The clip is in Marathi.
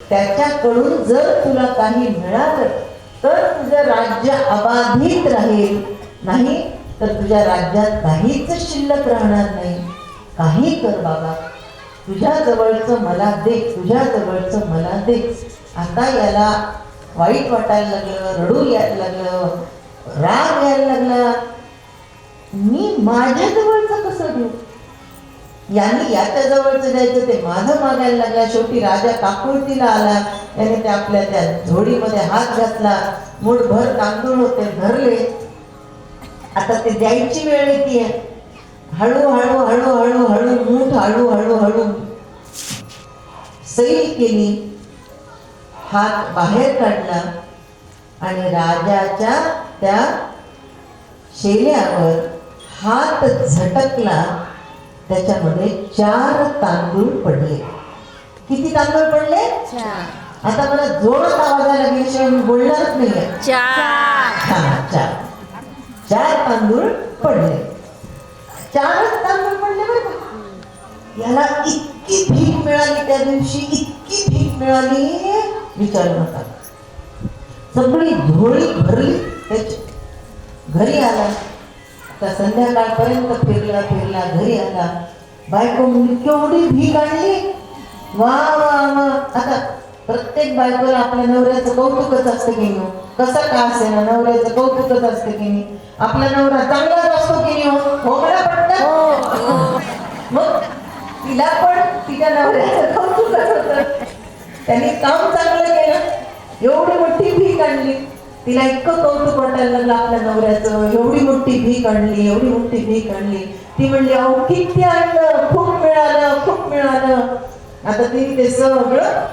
त्याच्याकडून जर तुला काही मिळालं तर तुझं राज्य अबाधित राहील. नाही तर तुझ्या राज्यात काहीच शिल्लक राहणार नाही. काही कर बाबा. तुझ्या जवळचं मला दे तुझ्या जवळचं मला दे. आता याला वाईट वाटायला लागलं रडू यायला लागलं राग यायला लागला. मी माझ्या जवळचं कसं घेऊ यांनी याच्या जवळचं द्यायचं ते माझं मागायला लागला. शेवटी राजा काकुळतीला आला. त्याने ते आपल्या त्या झोडीमध्ये हात घातला. मुठभर तांदूळ होते धरले आता ते द्यायची वेळ येते हळू हळू हळू हळू मूठ हळू हळू हळू. सैल केली. हात बाहेर काढला. आणि राजाच्या त्या शेल्यावर हात झटकला. त्याच्यामध्ये चार तांदूळ पडले. किती तांदूळ पडले? आता मला जोरात आवाजाला गेल्याशिवाय मी बोलणारच नाहीये. चार. हा, चार. चार तांदूळ पडले. चारच तांदूळ पडले बरं का? याला इतकी भीक मिळाली त्या दिवशी इतकी भीक मिळाली. विचारू नका. सगळी झोळी भरली त्याची. घरी आला. तर संध्याकाळपर्यंत फिरला फिरला घरी आला बायको केवढी भीक आणली? वा वा वा. आता प्रत्येक बायकोला आपल्या नवऱ्याचं कौतुकच असतं की नाही हो? कसं का असेल ना नवऱ्याचं कौतुकच असतं की नाही. आपला नवरा चांगलाच असतो की नाही हो? हो मला पटतं मग तिला पण तिच्या नवऱ्याचं कौतुकच होतं. त्यांनी काम चांगलं केलं. एवढी मोठी भीक आणली. तिला इतकं कौतुक वाटायला लागलं आपल्या नवऱ्याचं. एवढी मोठी भीक आणली एवढी मोठी भीक आणली. ती म्हणली अहो किती आणलं? खूप मिळालं खूप मिळालं. आता तिने ते सगळं